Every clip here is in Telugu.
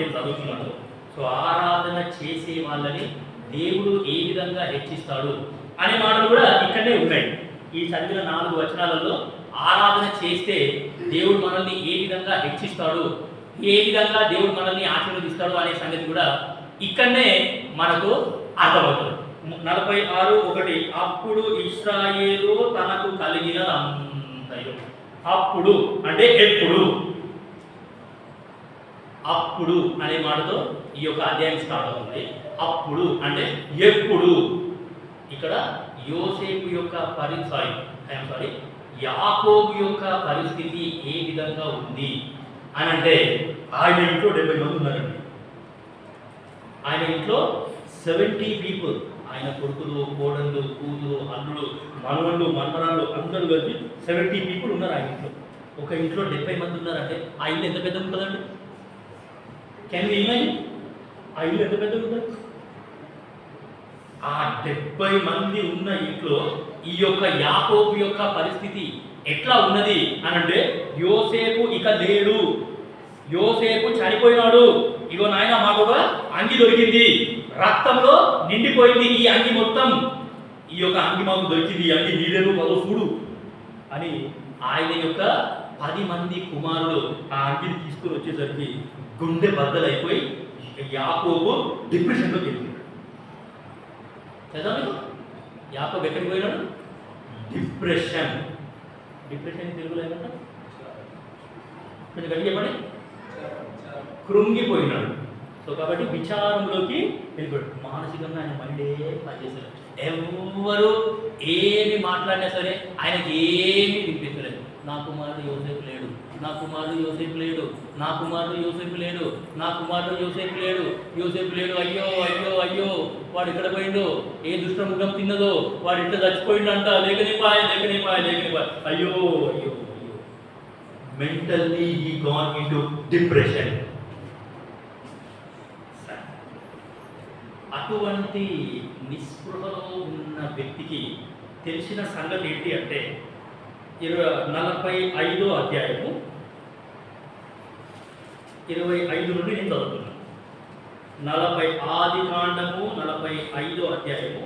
నేను చదువుతున్నాను సో ఆరాధన చేసే వాళ్ళని దేవుడు ఏ విధంగా హెచ్చిస్తాడు అనే మాటలు కూడా ఇక్కడనే ఉన్నాయి. ఈ చదివిన నాలుగు వచనాలలో ఆరాధన చేస్తే దేవుడు మనల్ని ఏ విధంగా హెచ్చిస్తాడు ఏ విధంగా దేవుడు మనల్ని ఆశీర్వదిస్తాడు అనే సంగతి కూడా ఇక్కడనే మనకు అర్థమవుతుంది. నలభై ఆరు ఒకటి అప్పుడు ఇస్రాయేలు తనకు కలిగిన అంతయు అప్పుడు అంటే ఎప్పుడు? అప్పుడు అనే మాటతో ఈ యొక్క అధ్యాయం స్టార్ట్ అవుతుంది. అప్పుడు అంటే ఎప్పుడు? ఇక్కడ యోసేపు యొక్క పరి సారీ ఐఎమ్ సారీ యాకోబు యొక్క పరిస్థితి ఏ విధంగా ఉంది? అని అంటే ఆయన ఇంట్లో డెబ్బై మంది ఉన్నారండి. ఆయన ఇంట్లో సెవెంటీ పీపుల్ ఆయన కొడుకులు కోడళ్ళు కూతురు అల్లుడు మనవళ్ళు మనవరాళ్ళు అందరూ కలిసి సెవెంటీ పీపుల్ ఉన్నారు ఆయన ఇంట్లో. ఒక ఇంట్లో డెబ్బై మంది ఉన్నారంటే ఆ ఇల్లు ఎంత పెద్ద ఉంటుందండి కెన్ ఇమాజిన్ ఆ ఇల్లు ఎంత పెద్ద ఉంటుంది ఆ డెబ్బై మంది ఉన్న ఇంట్లో ఈ యొక్క యాకోబు యొక్క పరిస్థితి ఎట్లా ఉన్నది అని అంటే యోసేపు ఇక లేడు. యోసేపు చనిపోయినాడు. ఇగో నాయన మాకు ఒక అంగి దొరికింది. రక్తంలో నిండిపోయింది ఈ అంగి మొత్తం. ఈ యొక్క అంగి మాకు దొరికింది. ఈ అంగి నీడేను పదో చూడు అని ఆయన యొక్క పది మంది కుమారులు ఆ అంగిని తీసుకుని వచ్చేసరికి గుండె బద్దలైపోయి యాకోబు డిప్రెషన్లో వెళ్ళిపోయాడు తెలుసా మీకు? యాకోబు ఎక్కడికి పోయినాడు? డిప్రెషన్. డిప్రెషన్ తెలుగులో ఏమంటారు కొంచెం చెప్పండి. కృంగిపోయినాడు. సో కాబట్టి విచారంలోకి వెళ్ళిపోయాడు. మానసికంగా ఆయన మళ్ళీ పనిచేశారు ఎవరు ఏమి మాట్లాడినా సరే ఆయనకి ఏమీ వినిపించలేదు నా కుమారుడు యోసేపు లేడు. నా కుమారుడు యోసేపు లేడు. నా కుమారుడు యోసేపు లేడు. నా కుమారుడు యోసేపు లేడు. యోసేపు లేడు. అయ్యో అయ్యో అయ్యో. వాడు ఇక్కడ పోయిండు? ఏ దుష్టముఖం తిన్నదో? వాడు ఇంట అంట లేకనిపాయ లేకనిపాయ లేకనిపాయ అయ్యో అయ్యో అయ్యో. మెంటల్లీ ఈ గాన్ డిప్రెషన్ అటువంటి నిస్పృహలో ఉన్న వ్యక్తికి తెలిసిన సంగతి ఏంటి అంటే ఇరవై నలభై ఐదో అధ్యాయము ఇరవై ఐదు నుండి నేను చదువుతున్నాను. నలభై ఆది కాండము నలభై ఐదో అధ్యాయము.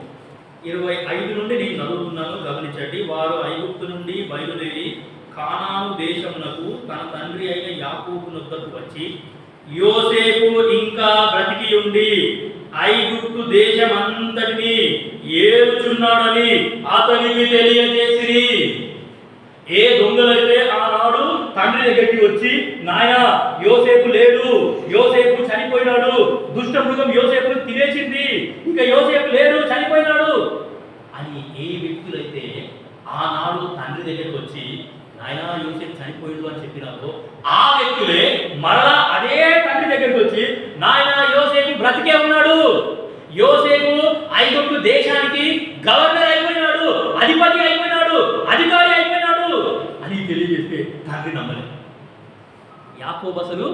ఇరవై ఐదు నుండి నేను చదువుతున్నాను గమనించండి. వారు ఐగుప్తు నుండి బయలుదేరి కానాను దేశమునకు తన తండ్రి అయిన యాకూబునొద్దకు వచ్చి యోసేపు ఇంకా బ్రతికి ఉండి ఐగుప్తు దేశమంతటిని ఏలుచున్నాడని అతనికి తెలియజేసిరి. ఏ దగ్గరికి వచ్చి నాయా యోసేపు లేడు యోసేపు చనిపోయినాడు దుష్ట మృగం యోసేపును తినేసింది ఇంకా యోసేపు లేడు చనిపోయినాడు. అని ఏ వ్యక్తులైతే ఆనాడు తండ్రి దగ్గరికి వచ్చి నాయనా యోసేపు చనిపోయాడు అని చెప్పినారో ఆ వ్యక్తులే మరలా అదే తండ్రి దగ్గరికి వచ్చి నాయనా యోసేపు బ్రతికే ఉన్నాడు. యోసేపు ఐగుప్తు దేశానికి గవర్నర్ అయిపోయినాడు అధిపతి అయిపోయినాడు అధికారి అయిపోయినాడు అని తెలియజేస్తే తండ్రి నమ్మలేదు యాకోబు అసలు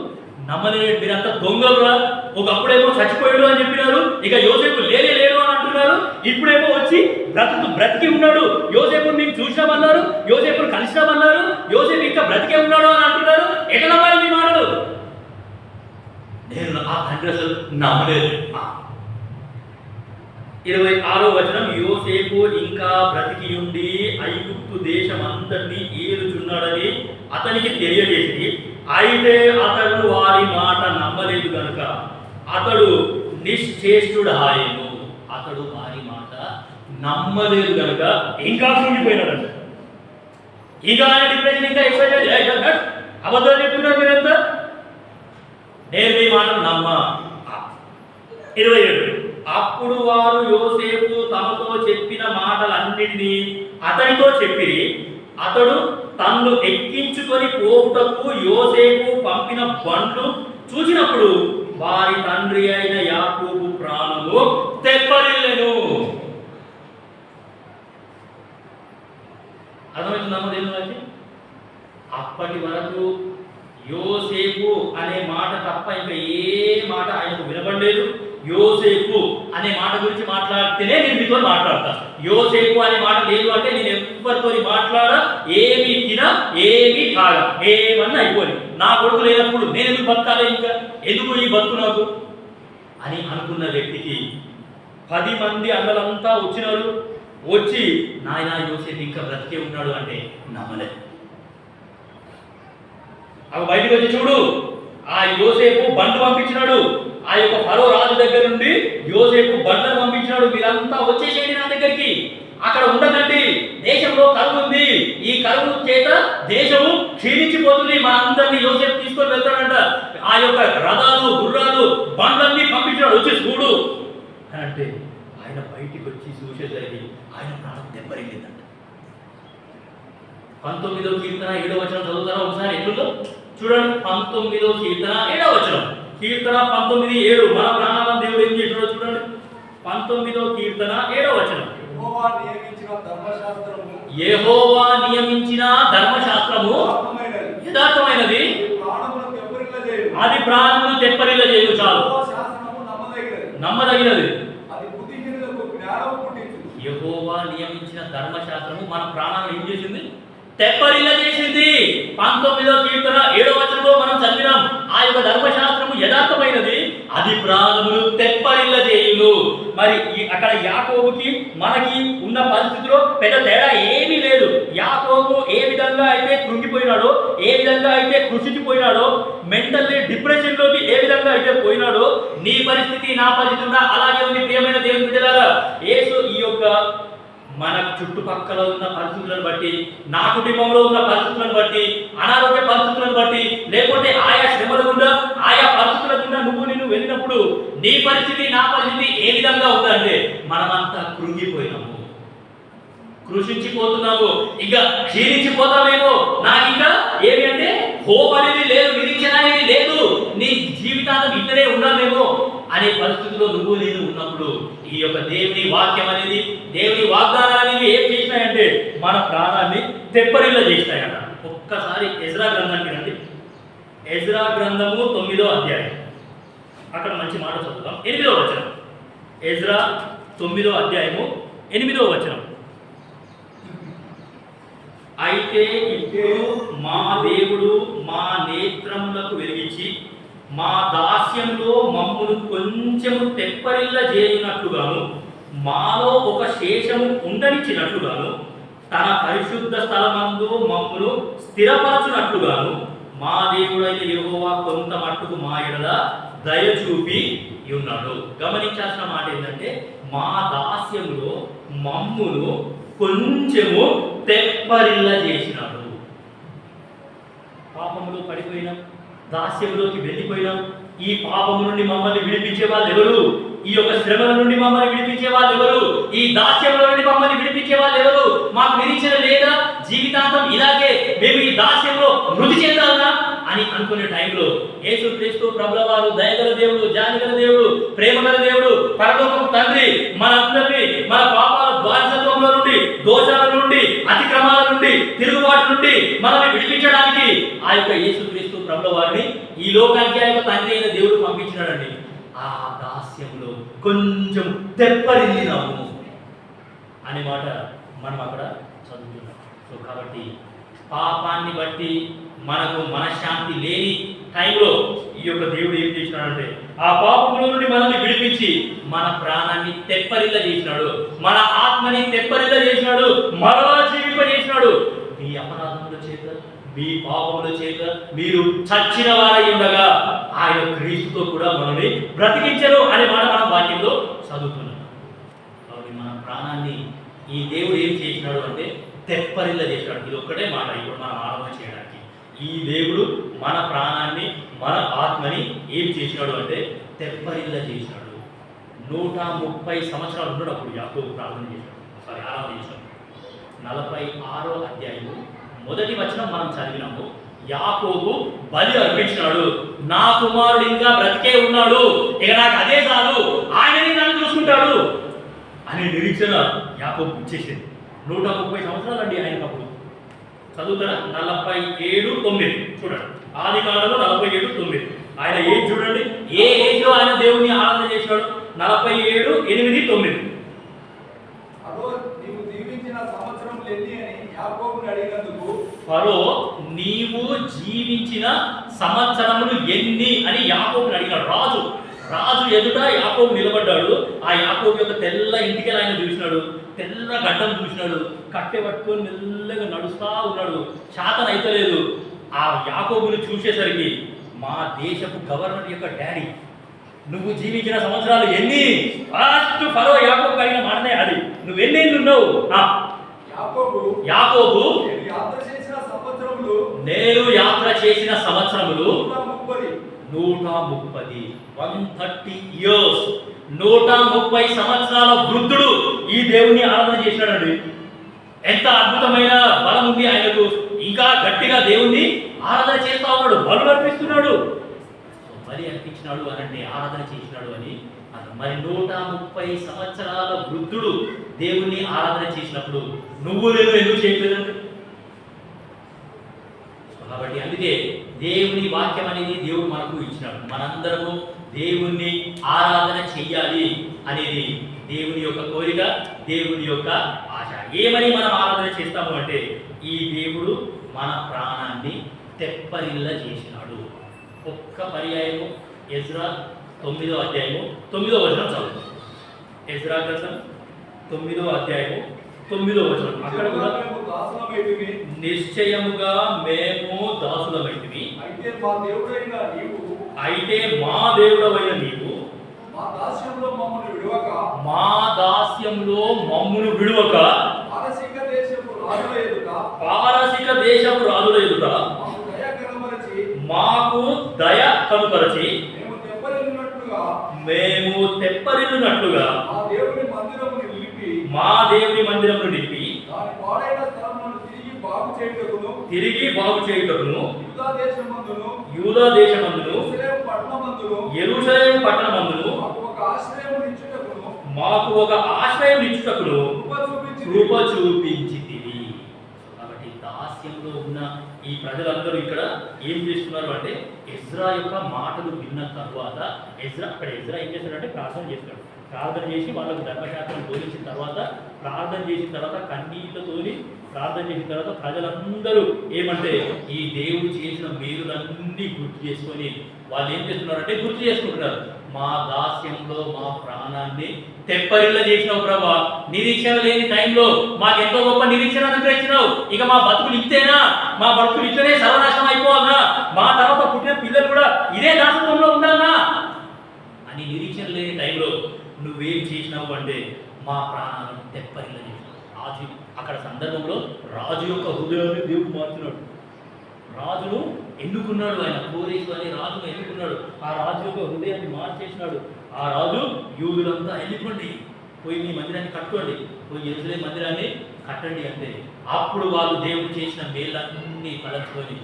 నమ్మలేదు మీరంతా దొంగలురా. ఒకప్పుడేమో చచ్చిపోయాడు అని చెప్పినారు. ఇక యోసేపు లేనే లేడు అని అంటున్నారు. ఇప్పుడేమో వచ్చి బ్రతుకు బ్రతికి ఉన్నాడు. యోసేపు మీకు చూసినామన్నారు. యోసేపును కలిసినామన్నారు. యోసేపు ఇంకా బ్రతికే ఉన్నాడు అని అంటున్నారు. ఎక్కడ నమ్మాలి మీ మాటలు? నేను ఆ తండ్రి అసలు నమ్మలేదు. ఇరవై ఆరో వచనం యోసేపు ఇంకా బ్రతికి ఉండి ఐగుప్తు దేశం అంతటినీ ఏలుచున్నాడని అతనికి తెలియజేసింది. అయితే అతడు వారి మాట నమ్మలేదు కనుక అతడు నిశ్చేష్టుడాయను అతడు వారి మాట నమ్మలేదు కనుక ఇంకా కృంగిపోయినాడంట. ఇంకా ఆయన డిప్రెషన్ ఇంకా ఎక్కువ అబద్ధాలు చెప్తున్నారు మీరంతా? నేను మీ మాట నమ్మ. ఇరవై ఏడు. అప్పుడు వారు యోసేపు తమతో చెప్పిన మాటలన్నింటినీ అతనితో చెప్పి అతడు తన్ను ఎక్కించుకొని పోవుటకు యోసేపు పంపిన బండ్లు చూసినప్పుడు వారి తండ్రి అయిన యాకూబు ప్రాణము తెప్పరిల్లెను. అర్థమవుతుందమ్మా దేని అప్పటి వరకు యోసేపు అనే మాట తప్ప ఇంకా ఏ మాట ఆయనకు వినపడలేదు యోసేపు అనే మాట గురించి మాట్లాడితేనే నేను మీతో మాట్లాడతా. యోసేపు అనే మాట లేదు అంటే నేను ఎవరితో మాట్లాడ ఏ తిన ఏమీ కాడ ఏమన్నా అయిపోయి నా కొడుకు లేనప్పుడు నేను ఎందుకు బతకాలి ఇంకా? ఎందుకు ఈ బతుకు నాకు? అని అనుకున్న వ్యక్తికి పది మంది అన్నలంతా వచ్చినారు. వచ్చి నాయన యోసేపు ఇంకా బ్రతికే ఉన్నాడు అంటే నమ్మలేదు. అవి బయటకు వచ్చి చూడు. ఆ యోసేపు బండ్లు పంపించినాడు. ఆ యొక్క ఫరో రాజు దగ్గర నుండి యోసేపు బండ్లను పంపించినాడు. మీరంతా వచ్చేసేయండి నా దగ్గరికి. అక్కడ ఉండకండి. దేశంలో కరువు ఉంది ఈ కరువు చేత దేశము క్షీణించిపోతుంది. మా అందరినీ యోసేపు తీసుకొని వెళ్తాడంట. ఆ యొక్క రథాలు గుర్రాలు బండ్లన్నీ పంపించాడు వచ్చి చూడు అని అంటే ఆయన బయటికి వచ్చి చూసేసరికి ఆయన ప్రాణం దెబ్బరిందంట పంతొమ్మిదో కీర్తన ఏడో వచనం చదువుతారా ఒకసారి? ఎట్లుందో? చూడండి. పంతొమ్మిదో కీర్తన ఏడో వచనం. కీర్తన పంతొమ్మిది ఏడు. మన ప్రాణాలను దేవుడు ఏం చేసినాడో చూడండి. పంతొమ్మిదో కీర్తన ఏడో వచనం. యెహోవా నియమించిన ధర్మశాస్త్రము యథార్థమైనది. అది ప్రాణమును తెప్పరిల్ల చేయు చాలు. నమ్మదగినది. యెహోవా నియమించిన ధర్మశాస్త్రము మన ప్రాణాలను ఏం చేసింది? తెప్పరిల్ల చేసింది. పంతొమ్మిదో కీర్తన ఏడో వచనంలో మనం చదివినాం. ఆ యొక్క ధర్మశాస్త్రము యథార్థమైనది. అది ప్రాణములు తెప్పరిల్ల చేయులు మరి ఈ అక్కడ యాకోబుకి మనకి ఉన్న పరిస్థితిలో పెద్ద తేడా ఏమీ లేదు. యాకోబు ఏ విధంగా అయితే కృంగిపోయినాడో ఏ విధంగా అయితే కృషించిపోయినాడో మెంటల్లీ డిప్రెషన్లోకి ఏ విధంగా అయితే పోయినాడో నీ పరిస్థితి నా పరిస్థితి కూడా అలాగే ఉంది ప్రియమైన దేవుని బిడ్డలారా. యేసు ఈ యొక్క మన చుట్టుపక్కల ఉన్న పరిస్థితులను బట్టి నా కుటుంబంలో ఉన్న పరిస్థితులను బట్టి అనారోగ్య పరిస్థితులను బట్టి లేకుంటే ఆయా శ్రమల గుండా ఆయా పరిస్థితుల గుండా నువ్వు నేను వెళ్ళినప్పుడు నీ పరిస్థితి నా పరిస్థితి ఏ విధంగా ఉందంటే మనమంతా కృంగిపోయినాము. కృషించిపోతున్నాము. ఇంకా క్షీణించిపోతామేమో. నాకు ఇంకా ఏమి అంటే హోప్ అనేది లేదు నిరీక్షణ అనేది లేదు. నీ జీవితాంతం ఇద్దరే ఉన్నామేమో అనే పరిస్థితిలో నువ్వు నేను ఉన్నప్పుడు ఈ యొక్క దేవుని వాక్యం అనేది దేవుని వాగ్దానాలు అనేవి ఏం చేసినాయంటే మన ప్రాణాన్ని తెప్పరిల్ల చేసినాయట ఒక్కసారి ఎజ్రా గ్రంథానికి రండి. ఎజ్రా గ్రంథము తొమ్మిదో అధ్యాయం. అక్కడ మంచి మాట చదువుతాం ఎనిమిదో వచనం. ఎజ్రా తొమ్మిదో అధ్యాయము ఎనిమిదో వచనం. అయితే ఇప్పుడు మా దేవుడు మా నేత్రములకు వెలిగించి మా దాస్యంలో మమ్మును కొంచెము తెప్పరిల్ల చేయునట్లుగాను మాలో ఒక శేషము ఉండనిచ్చినట్లుగాను తన పరిశుద్ధ స్థలమందు మమ్మును స్థిరపరచునట్లుగాను మా దేవుడైన యెహోవా కొంత మట్టుకు మా ఎడల దయ చూపి ఉన్నాడు. గమనించాల్సిన మాట ఏంటంటే మా దాస్యములో మమ్మును కొంచెము తెప్పరిల్ల చేసినాడు. పాపములు పడిపోయినాం దాస్యంలోకి వెళ్ళిపోయినాం ఈ పాపము నుండి మమ్మల్ని విడిపించే వాళ్ళు ఎవరు ఈ యొక్క శ్రమల నుండి మమ్మల్ని విడిపించే వాళ్ళు ఎవరు ఈ దాస్యంలో నుండి మమ్మల్ని విడిపించే వాళ్ళు ఎవరు మాకు నిరీక్షణ లేదా? జీవితాంతం ఇలాగే మేము ఈ దాస్యంలో మృతి చెందాలా? అని అనుకునే టైంలో యేసు క్రీస్తు ప్రభుల వారు దయగల దేవుడు జానగల దేవుడు ప్రేమగల దేవుడు పరలోకం తండ్రి మనందరినీ మన పాపాల బానిసత్వంలో నుండి దోషాల నుండి అతిక్రమాల నుండి తిరుగుబాటు నుండి మనల్ని విడిపించడానికి ఆ యొక్క యేసు క్రీస్తు వారిని ఈ లోకానికి ఆయన తండ్రి అయిన దేవుడు పంపించినాడండి. ఆ దాస్యంలో కొంచెం తెప్పరిల్లినాము అనే మాట మనం అక్కడ చదువుతున్నాం. సో కాబట్టి పాపాన్ని బట్టి మనకు మనశ్శాంతి లేని టైంలో ఈ యొక్క దేవుడు ఏం చేసినాడంటే ఆ పాపముల నుండి మనల్ని విడిపించి మన ప్రాణాన్ని తెప్పరిల్ల చేసినాడు మన ఆత్మని తెప్పరిల్ల చేసినాడు మరలా జీవింప చేసినాడు నీ అపరాధముల చేత మీ పాపముల చేత మీరు చచ్చిన వారై ఉండగా ఆయన క్రీస్తుతో కూడా మనల్ని బ్రతికించరు అనే మాట మనం వాక్యంలో చదువుతున్నాం. కాబట్టి మన ప్రాణాన్ని ఈ దేవుడు ఏం చేసినాడు అంటే తెప్పరిల్ల చేసినాడు. ఇది ఒక్కటే మాట ఇప్పుడు మనం ఆలోచన చేయడానికి. ఈ దేవుడు మన ప్రాణాన్ని మన ఆత్మని ఏం చేసినాడు అంటే తెప్పరిల్ల చేసినాడు. నూట ముప్పై సంవత్సరాలు ఉన్నాడు అప్పుడు యాకోబు ప్రార్థన చేశాడు. సారీ ఆరాధన చేశాడు. నలభై ఆరో అధ్యాయము మొదటి వచనం మనం చదివినాము. యాకోబు బలి అర్పించినాడు. నా కుమారుడు ఇంకా బ్రతికే ఉన్నాడు. ఇక నాకు అదే చాలు. ఆయనని నన్ను చూసుకుంటాడు. అనే నిరీక్షణ యాకోబు ఇచ్చేసింది నూట ముప్పై సంవత్సరాలు అండి ఆయనకు అప్పుడు చదువుతారా? నలభై ఏడు తొమ్మిది. చూడండి. ఆది కాలంలో నలభై ఏడు తొమ్మిది. ఆయన ఏజ్ చూడండి. ఏ ఏజ్లో ఆయన దేవుని ఆరాధన చేసినాడు నలభై ఏడు ఎనిమిది తొమ్మిది. అదో నీవు దీవించిన సంవత్సరం ఎన్ని అని అడిగినందుకు ఫరో నీవు జీవించిన సంవత్సరములు ఎన్ని అని యాకోబుని అడిగాడు రాజు రాజు ఎదుట యాకోబు నిలబడ్డాడు. ఆ యాకోబు యొక్క తెల్ల ఇంటికి ఆయన చూసినాడు. తెల్ల గడ్డం చూసినాడు. కట్టె పట్టుకొని మెల్లగా నడుస్తా ఉన్నాడు. శాతం అయితలేదు. ఆ యాకోబుని చూసేసరికి మా దేశపు గవర్నర్ యొక్క డాడీ నువ్వు జీవించిన సంవత్సరాలు ఎన్ని? ఫస్ట్ ఫరో యాకోబు కలిగిన మాటనే అది. నువ్వు ఎన్ని ఉన్నావు? యాకోబు నేను యాత్ర చేసిన సంవత్సరములు నూట ముప్పది. వన్ థర్టీ ఇయర్స్ నూట ముప్పై సంవత్సరాల వృద్ధుడు ఈ దేవుని ఆరాధన చేసినాడండి ఎంత అద్భుతమైన బలం ఉంది ఆయనకు. ఇంకా గట్టిగా దేవుణ్ణి ఆరాధన చేస్తా ఉన్నాడు. బలు అర్పిస్తున్నాడు. బలి అర్పించినాడు అని ఆరాధన చేసినాడు అని. మరి నూట ముప్పై సంవత్సరాల వృద్ధుడు దేవుణ్ణి ఆరాధన చేసినప్పుడు నువ్వు నేను ఎందుకు చేయలేదంటే కాబట్టి అందుకే దేవుని వాక్యం అనేది దేవుడు మనకు ఇచ్చినాడు. మనందరము దేవుణ్ణి ఆరాధన చెయ్యాలి అనేది దేవుని యొక్క కోరిక దేవుని యొక్క ఆశ. ఏమని మనం ఆరాధన చేస్తాము అంటే ఈ దేవుడు మన ప్రాణాన్ని తెప్పరిల్ల చేసినాడు. ఒక్క పర్యాయము. ఎజ్రా తొమ్మిదో అధ్యాయము తొమ్మిదో వచనం చదువు. ఎజ్రా గ్రంథం తొమ్మిదో అధ్యాయము తొమ్మిదో వచనం. అక్కడ కూడా. నిశ్చయముగా మేము దాసులమైతివి. అయితే మా దేవుడైన నీవు అయితే మా దేవుడవైన నీవు మా దాస్యంలో మమ్మల్ని విడవక. మా దాస్యంలో మమ్మును విడువక. మానసిక దేశపు రాజుల ఎదుట పారసిక దేశపు రాజుల ఎదుట మాకు దయ కనుపరచి మేము తెప్పరిల్లునట్లుగా మా దేవుని మందిరముని నిలిపి మా దేవుని మందిరమును నింపి దాని పాడైన స్థలములను తిరిగి బాగు చేయుటకును తిరిగి బాగు చేయుటకును యూదా దేశమందును యూదా దేశమందును యెరూషలేము పట్టణమందును మాకు ఒక ఆశ్రయము ఇచ్చుటకును మాకు ఒక ఆశ్రయం ఇచ్చుటకును కృప చూపించి కృప చూపించితివి కాబట్టి దాస్యంలో ఉన్న ఈ ప్రజలందరూ ఇక్కడ ఏం చేస్తున్నారు అంటే ఎజ్రా యొక్క మాటలు విన్న తర్వాత ఎజ్రా అక్కడ ఎజ్రా ఏం చేస్తాడంటే ప్రార్థన చేస్తాడు. ప్రార్థన చేసి వాళ్ళకు ధర్మశాస్త్రం బోధించిన తర్వాత ప్రార్థన చేసిన తర్వాత కన్నీళ్ళతోని ప్రార్థన చేసిన తర్వాత ప్రజలందరూ ఏమంటే ఈ దేవుడు చేసిన మేలులన్నీ గుర్తు చేసుకొని వాళ్ళు ఏం చేస్తున్నారంటే గుర్తు చేసుకుంటున్నారు. మా దాస్యంలో మా ప్రాణాన్ని తెప్పరిల్ల చేసినావు ప్రభా. నిరీక్షణ లేని టైంలో మాకెంతో గొప్ప నిరీక్షణ అనుగ్రహించినావు. ఇక మా బతుకులు ఇంతేనా? మా భక్తులు ఇట్లనే సర్వనాశనం అయిపోవాలా మా తర్వాత పుట్టిన పిల్లలు కూడా ఇదే దాసత్వంలో ఉండాలా అని నిరీక్షణ లేని టైంలో నువ్వేం చేసినావు అంటే మా ప్రాణాలను తెప్పరిల్లని. రాజు అక్కడ సందర్భంలో రాజు యొక్క హృదయాన్ని దేవుడు మార్చున్నాడు రాజును ఎన్నుకున్నాడు ఆయన? కోరేసు అనే రాజును ఎన్నుకున్నాడు. ఆ రాజు యొక్క హృదయాన్ని మార్చేసినాడు. ఆ రాజు యూదులంతా ఎన్నుకోండి. పోయి మీ మందిరాన్ని కట్టుకోండి. పోయి ఎదురే మందిరాన్ని కట్టండి అంటే అప్పుడు వాళ్ళు దేవుడు చేసిన మేళ్ళన్నీ తలంచుకొని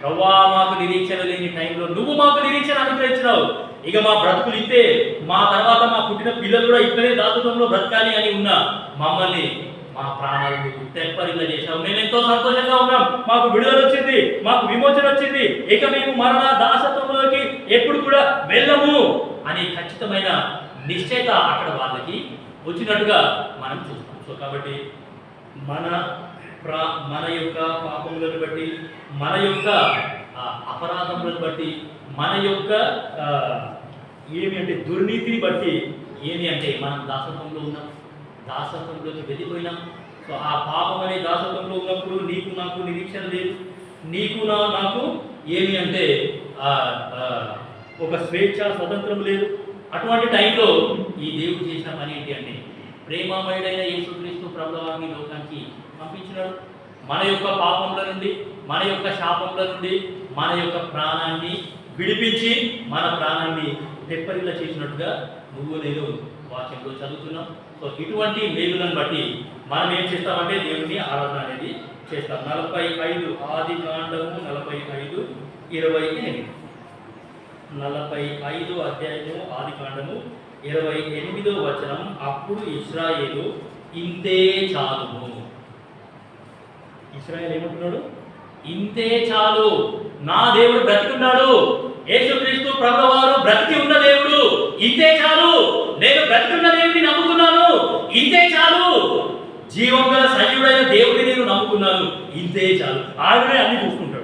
ప్రవ్వా మాకు నిరీక్షణ లేని టైంలో నువ్వు మాకు నిరీక్షణ అనుగ్రహించినావు. ఇక మా బ్రతుకులు ఇస్తే మా తర్వాత మా పుట్టిన పిల్లలు కూడా ఇక్కడే దాతృత్వంలో బ్రతకాలి అని ఉన్న మమ్మల్ని మా ప్రాణాలను తెప్పరిల్ల చేశావు. మేము ఎంతో సంతోషంగా ఉన్నాం. మాకు విడుదల వచ్చింది. మాకు విమోచన వచ్చింది. ఇక మేము మరణ దాసత్వంలోకి ఎప్పుడు కూడా వెళ్ళము అనే ఖచ్చితమైన నిశ్చయత అక్కడ వాళ్ళకి వచ్చినట్టుగా మనం చూస్తాం. సో కాబట్టి మన ప్రా మన యొక్క పాపములను బట్టి మన యొక్క అపరాధములను బట్టి మన యొక్క ఏమి అంటే దుర్నీతిని బట్టి ఏమి అంటే మనం దాసత్వంలో ఉన్నాం. దాసత్వంలోకి వెళ్ళిపోయినాం. సో ఆ పాపం అనే దాసత్వంలో ఉన్నప్పుడు నీకు నాకు నిరీక్షణ లేదు. నీకు నా నాకు ఏమి అంటే ఆ, ఒక స్వేచ్ఛ స్వతంత్రం లేదు. అటువంటి టైంలో ఈ దేవుడు చేసిన పని ఏంటి అంటే ప్రేమమయుడైన యేసుక్రీస్తు ప్రభువాన్ని లోకానికి పంపించినాడు. మన యొక్క పాపంలో నుండి మన యొక్క శాపంలో నుండి మన యొక్క ప్రాణాన్ని విడిపించి మన ప్రాణాన్ని తెప్పరిల్ల చేసినట్టుగా నువ్వు నేను వాక్యంలో చదువుతున్నాం. సో ఇటువంటి మేలులను బట్టి మనం ఏం చేస్తామంటే దేవుని ఆరాధన అనేది చేస్తాం. నలభై ఐదు ఆది కాండము నలభై ఐదు ఇరవై ఎనిమిది. నలభై ఐదు అధ్యాయము ఆది కాండము ఇరవై ఎనిమిదో వచనం అప్పుడు ఇస్రాయేలు ఇంతే చాలు ఇస్రాయల్ ఏమంటున్నాడు? ఇంతే చాలు. నా దేవుడు బ్రతికున్నాడు. యేసుక్రీస్తు ప్రభువారు బ్రతికి ఉన్న దేవుడు. ఇంతే చాలు. నేను బ్రతికున్న దేవుడిని నమ్ముకున్నాను. ఇంతే చాలు. జీవం గల సజీవుడైన దేవుడిని నేను నమ్ముకున్నాను. ఇంతే చాలు. ఆవిడే అన్ని చూసుకుంటాడు.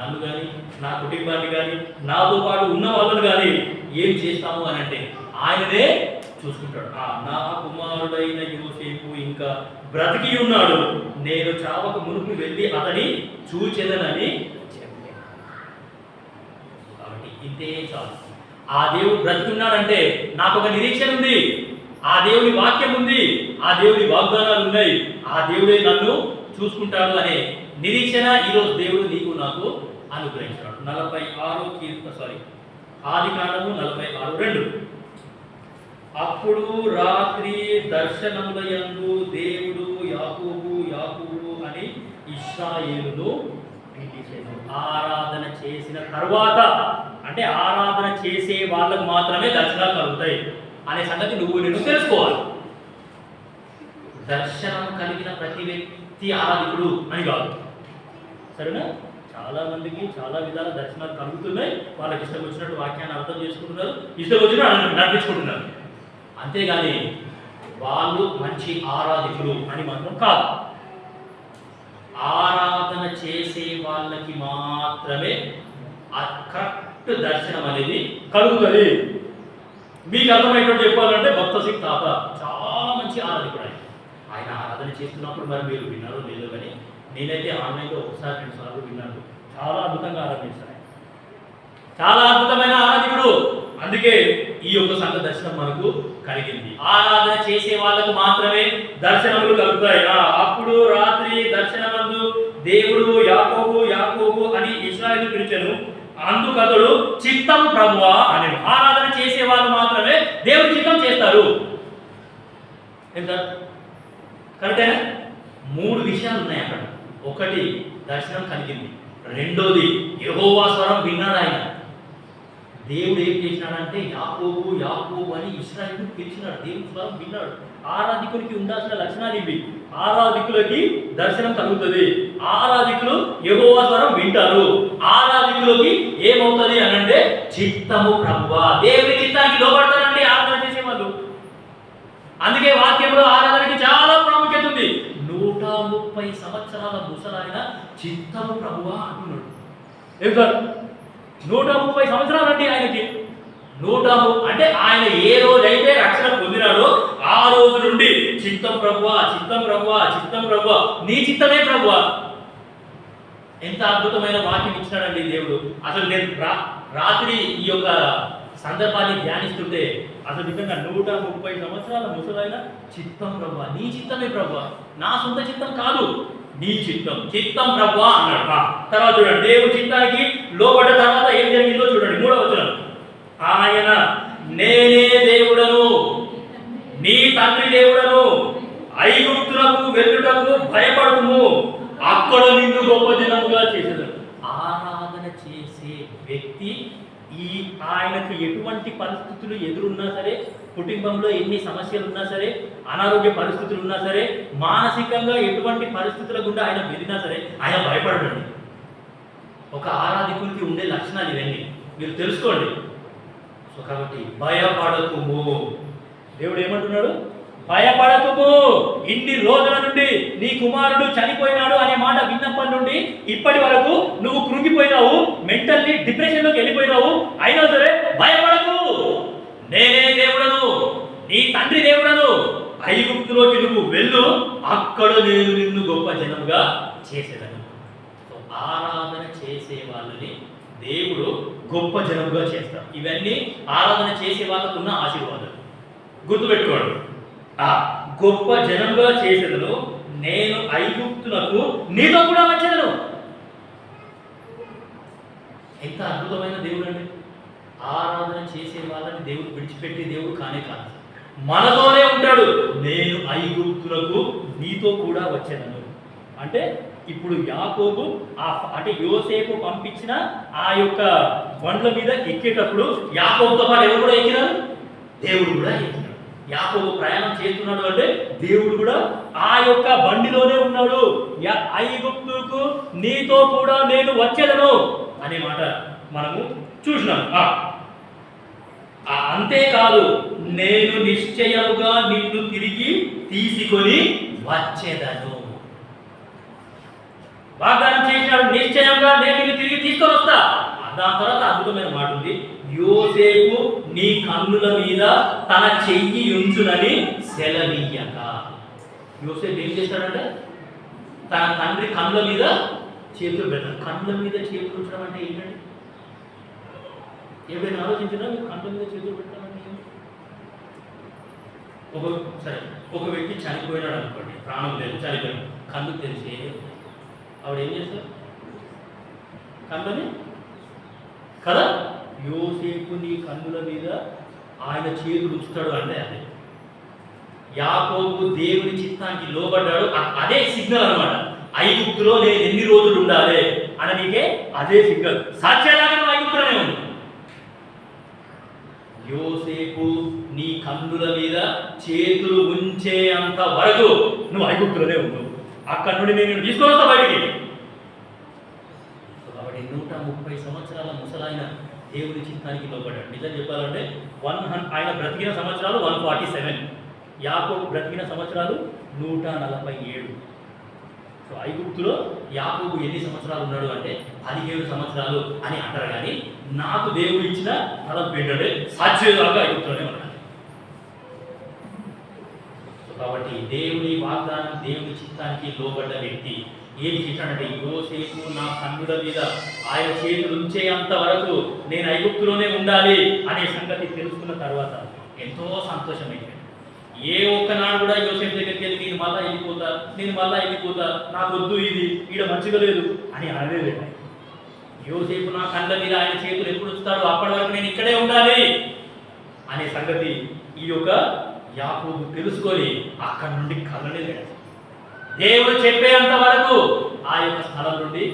నన్ను కానీ నా కుటుంబాన్ని కానీ నాతో పాటు ఉన్న వాళ్ళని కానీ ఏం చేస్తాము అని అంటే ఆయననే చూసుకుంటాడు. నా కుమారుడైన యోసేపు ఇంకా బ్రతికి ఉన్నాడు. నేను చావకు మునుపు వెళ్ళి అతని చూచెదనని కాబట్టి ఇంతే చాలు. ఆ దేవుడు బ్రతుకున్నాడంటే నాకు ఒక నిరీక్షణ ఉంది. ఆ దేవుని వాక్యం ఉంది. ఆ దేవుని వాగ్దానాలు ఉన్నాయి. ఆ దేవుడే నన్ను చూసుకుంటాడు అనే నిరీక్షణ ఈరోజు దేవుడు నీకు నాకు అనుగ్రహించాడు. నలభై ఆరు కీర్త సారీ ఆది కాండము నలభై ఆరు రెండు. అప్పుడు రాత్రి దర్శనములయందు దేవుడు యాకూబు ఇస్రాయేలును పిలిచెను. ఆరాధన చేసిన తర్వాత అంటే ఆరాధన చేసే వాళ్ళకు మాత్రమే దర్శనాలు కలుగుతాయి అనే సంగతి నువ్వు నేను తెలుసుకోవాలి. దర్శనం కలిగిన ప్రతి వ్యక్తి ఆరాధికుడు అని కాదు. సరేనా? చాలా మందికి చాలా విధాల దర్శనాలు కలుగుతున్నాయి. వాళ్ళకి ఇష్టం వచ్చినట్టు వాక్యాన్ని అర్థం చేసుకుంటున్నారు. ఇష్టం వచ్చినట్టు నడిపించుకుంటున్నారు. అంతేగాని వాళ్ళు మంచి ఆరాధికులు అని మాత్రం కాదు. ఆరాధన చేసే వాళ్ళకి మాత్రమే ఆ కరెక్ట్ దర్శనం అనేది కలుగుతుంది. మీకు అర్థమయ్యేటట్టు చెప్పాలంటే భక్త సింగ్ తాత చాలా మంచి ఆరాధకుడు ఆయన. ఆయన ఆరాధన చేస్తున్నప్పుడు మరి మీరు విన్నారు లేదో కానీ నేనైతే ఆన్లైన్లో ఒకసారి రెండు సార్లు విన్నాను. చాలా అద్భుతంగా ఆరాధించాను చాలా అద్భుతమైన ఆరాధకుడు. అందుకే ఈ యొక్క సంఘ దర్శనం మనకు కలిగింది. ఆరాధన చేసే వాళ్ళకు మాత్రమే దర్శనములు కలుగుతాయి. అప్పుడు రాత్రి దర్శనం దేవుడు యాకోబు యాకోబు అని ఇస్రాయేలు పిలిచెను. అందుకతడు చిత్తం ప్రభువా అని. ఆరాధన చేసే వాళ్ళు మాత్రమే దేవుడి చిత్తం చేస్తారు. ఎంత కరెక్టేనా? మూడు విషయాలు ఉన్నాయి అక్కడ. ఒకటి దర్శనం కలిగింది. రెండోది యహోవా స్వరం విన్నాడు ఆయన. దేవుడు ఏం చేసినాడంటే యాకోబు యాకోబు అని ఇస్రాయిల్ పిలిచినాడు. దేవుడు స్వరం విన్నాడు. ఆరాధికులకి ఉండాల్సిన లక్షణాలు ఇవి. ఆరాధికులకి దర్శనం కలుగుతుంది. ఆరాధికులు యెహోవా స్వరం వింటారు. ఆరాధికులకి ఏమవుతుంది అని అంటే చిత్తము ప్రభువా. దేవుని చిత్తానికి లోపడతారండి ఆరాధన చేసేవాళ్ళు అందుకే వాక్యంలో ఆరాధనకి చాలా ప్రాముఖ్యత ఉంది. నూట ముప్పై సంవత్సరాల ముసలాయన చిత్తము ప్రభువా అంటున్నాడు. ఏం సార్? నూట ముప్పై సంవత్సరాలు అండి ఆయనకి. నూట అంటే ఆయన ఏ రోజైతే రక్షణ పొందినాడో ఆ రోజు నుండి చిత్తం ప్రభు చిత్తం ప్రభు చిత్తం ప్రభు నీ చిత్తమే ప్రభు ఎంత అద్భుతమైన వాక్యం ఇచ్చినాడండి దేవుడు. అసలు నేను రా రాత్రి ఈ యొక్క సందర్భాన్ని ధ్యానిస్తుంటే అసలు నిజంగా నూట ముప్పై సంవత్సరాల ముసలైన చిత్తం ప్రభు నీ చిత్తమే ప్రభు నా సొంత చిత్తం కాదు నీ చిత్తం. చిత్తం ప్రభు అన్నాడు. తర్వాత చూడండి. దేవుడి చిత్తానికి లోబడ్డ తర్వాత ఏం జరిగిందో చూడండి. మూడవ వచనం. ఆయన నేనే నీ తండ్రి దేవుడను ఐగుప్తులకు వెళ్ళుటకు భయపడము. అక్కడ నిన్ను గొప్ప జనముగా చేసేది ఆరాధన చేసే వ్యక్తి ఈ ఆయనకు ఎటువంటి పరిస్థితులు ఎదురున్నా సరే కుటుంబంలో ఎన్ని సమస్యలు ఉన్నా సరే అనారోగ్య పరిస్థితులు ఉన్నా సరే మానసికంగా ఎటువంటి పరిస్థితుల గుండా ఆయన వెళ్ళినా సరే ఆయన భయపడండి ఒక ఆరాధికునికి ఉండే లక్షణాలు ఇవన్నీ. మీరు తెలుసుకోండి. సో కాబట్టి భయపడకుము. దేవుడు ఏమంటున్నాడు? భయపడకుము. ఇన్ని రోజుల నుండి నీ కుమారుడు చనిపోయినాడు అనే మాట విన్నప్పటి నుండి ఇప్పటి వరకు నువ్వు కృంగిపోయినావు మెంటల్లీ డిప్రెషన్లోకి వెళ్ళిపోయినావు. అయినా సరే భయపడకు. నేనే దేవుడను నీ తండ్రి దేవుడను. ఐగుప్తులోకి నువ్వు వెళ్ళు. అక్కడ నేను నిన్ను గొప్ప జనముగా చేసేదను. ఆరాధన చేసే వాళ్ళని దేవుడు గొప్ప జనముగా చేస్తాడు. ఇవన్నీ ఆరాధన చేసే వాళ్ళకున్న ఆశీర్వాదాలు గుర్తుపెట్టుకోండి. ఆ గొప్ప జనంగా చేసేదను నేను ఐగుప్తులకు నీతో కూడా వచ్చేదను. ఎంత అద్భుతమైన దేవుడు అండి ఆరాధన చేసే వాళ్ళని దేవుడు విడిచిపెట్టే దేవుడు కానే కాదు. మనతోనే ఉంటాడు. నేను ఐగుప్తులకు నీతో కూడా వచ్చేదను. అంటే ఇప్పుడు యాకోబు ఆ అంటే యోసేపు పంపించిన ఆ యొక్క బండ్ల మీద ఎక్కేటప్పుడు యాకోబుతో పాటు ఎవరు కూడా ఎక్కినారు? దేవుడు కూడా ఎక్కినారు. యాకోబు ప్రయాణం చేస్తున్నాడు అంటే దేవుడు కూడా ఆ యొక్క బండిలోనే ఉన్నాడు. యా- ఐగుప్తుకు నీతో కూడా నేను వచ్చేదను అనే మాట మనము చూసినాం. అంతేకాదు నేను నిశ్చయముగా నిన్ను తిరిగి తీసుకొని వచ్చేదను. వాగ్దానం చేసినాడు నిశ్చయంగా నేను తిరిగి తీసుకొని దాని తర్వాత అద్భుతమైన మాట ఉంది. యోసేపు నీ కన్నుల మీద తన చెయ్యి ఉంచునని సెలవీయక. యోసేపు ఏం చేస్తాడంటే తన తండ్రి కన్నుల మీద చేతులు పెడతాడు. కన్నుల మీద చేతులు ఉంచడం అంటే ఏంటండి? ఏమైనా ఆలోచించినా మీరు కన్నుల మీద చేతులు పెట్టడం అంటే ఒక సరే ఒక వ్యక్తి చనిపోయినాడు అనుకోండి ప్రాణం లేదు చనిపోయాడు కన్ను తెలిసి ఆవిడ ఏం చేస్తారు కన్నుని కదా యోసేపు నీ కన్నుల మీద ఆయన చేతులు ఉంచుతాడు అంటే అదే. యాకోబు దేవుని చిత్తానికి లోబడ్డాడు. అదే సిగ్నల్ అన్నమాట. ఐగుప్తులో నేను ఎన్ని రోజులు ఉండాలి అననికే అదే సిగ్నల్ సాక్ష్యాలాగా నువ్వు ఐగుప్తులోనే ఉంది. యోసేపు నీ కన్నుల మీద చేతులు ఉంచే అంత వరకు నువ్వు ఐగుప్తులోనే ఉన్నావు అక్కడి నుండి నేను నిన్ను తీసుకొని వస్తా బయటికి కాబట్టి నూట ముప్పై సంవత్సరాల ముసలాయన దేవుని చిత్తానికి లోబడ్డాడు. నిజం చెప్పాలంటే వన్ ఆయన బ్రతికిన సంవత్సరాలు వన్ ఫార్టీ సెవెన్. యాకోబు బ్రతికిన సంవత్సరాలు నూట నలభై ఏడు. సో ఐగుప్తులో యాకోబు ఎన్ని సంవత్సరాలు ఉన్నాడు అంటే పదిహేడు సంవత్సరాలు అని అంటారు కానీ నాకు దేవుడు ఇచ్చిన తలం ఏంటంటే సాధ్యదాకా ఐగుప్తులోనే ఉన్నాడు. సో కాబట్టి దేవుని వాగ్దానం దేవుని చిత్తానికి లోబడ్డ వ్యక్తి ఏం చేశాడంటే యోసేపు నా కన్నుల మీద ఆయన చేతులు ఉంచేంత వరకు నేను ఐగుప్తులోనే ఉండాలి అనే సంగతి తెలుసుకున్న తర్వాత ఎంతో సంతోషమైంది ఏ ఒక్కనాడు కూడా యోసేపు దగ్గరికి వెళ్ళి నేను మళ్ళా వెళ్ళిపోతా నేను మళ్ళా వెళ్ళిపోతా నాకు వద్దు ఇది ఈడ మంచిగా లేదు అని అనలేదు యోసేపు నా కళ్ళ మీద ఆయన చేతులు ఎప్పుడు ఉంచుతాడు అప్పటి వరకు నేను ఇక్కడే ఉండాలి అనే సంగతి ఈ యొక్క యాపు తెలుసుకొని అక్కడి నుండి కళ్ళనే లేదు దేవుడు చెప్పేంత వరకు ఆ యొక్క స్థలం నుండి